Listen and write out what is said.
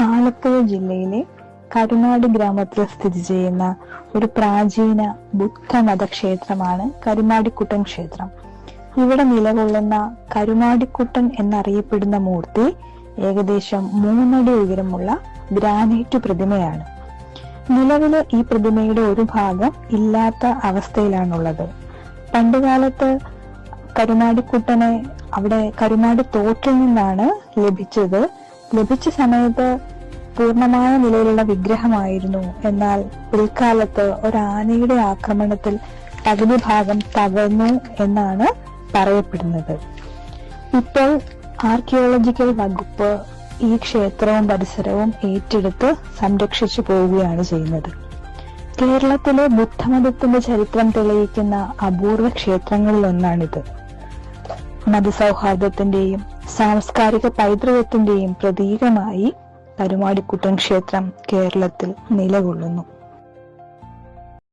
ആലപ്പുഴ ജില്ലയിലെ കരുനാട് ഗ്രാമത്തിൽ സ്ഥിതി ചെയ്യുന്ന ഒരു പ്രാചീന ബുദ്ധമത ക്ഷേത്രമാണ് കരുമാടിക്കുട്ടൻ ക്ഷേത്രം. ഇവിടെ നിലകൊള്ളുന്ന കരുമാടിക്കുട്ടൻ എന്നറിയപ്പെടുന്ന മൂർത്തി ഏകദേശം മൂന്നടി ഉയരമുള്ള ഗ്രാനൈറ്റ് പ്രതിമയാണ്. നിലവിൽ ഈ പ്രതിമയുടെ ഒരു ഭാഗം ഇല്ലാത്ത അവസ്ഥയിലാണുള്ളത്. പണ്ടുകാലത്ത് കരുമാടിക്കുട്ടനെ അവിടെ കരുമാടി തോട്ടിൽ നിന്നാണ് ലഭിച്ചത്. ലഭിച്ച സമയത്ത് പൂർണമായ നിലയിലുള്ള വിഗ്രഹമായിരുന്നു. എന്നാൽ പിൽക്കാലത്ത് ഒരു ആനയുടെ ആക്രമണത്തിൽ പകുതി ഭാഗം തകർന്നു എന്നാണ് പറയപ്പെടുന്നത്. ഇപ്പോൾ ആർക്കിയോളജിക്കൽ വകുപ്പ് ഈ ക്ഷേത്രവും പരിസരവും ഏറ്റെടുത്ത് സംരക്ഷിച്ചു പോവുകയാണ് ചെയ്യുന്നത്. കേരളത്തിലെ ബുദ്ധമതത്തിന്റെ ചരിത്രം തെളിയിക്കുന്ന അപൂർവ ക്ഷേത്രങ്ങളിൽ ഒന്നാണിത്. മതസൗഹാർദ്ദത്തിന്റെയും സാംസ്കാരിക പൈതൃകത്തിന്റെയും പ്രതീകമായി കരുമാടിക്കുട്ടൻ ക്ഷേത്രം കേരളത്തിൽ നിലകൊള്ളുന്നു.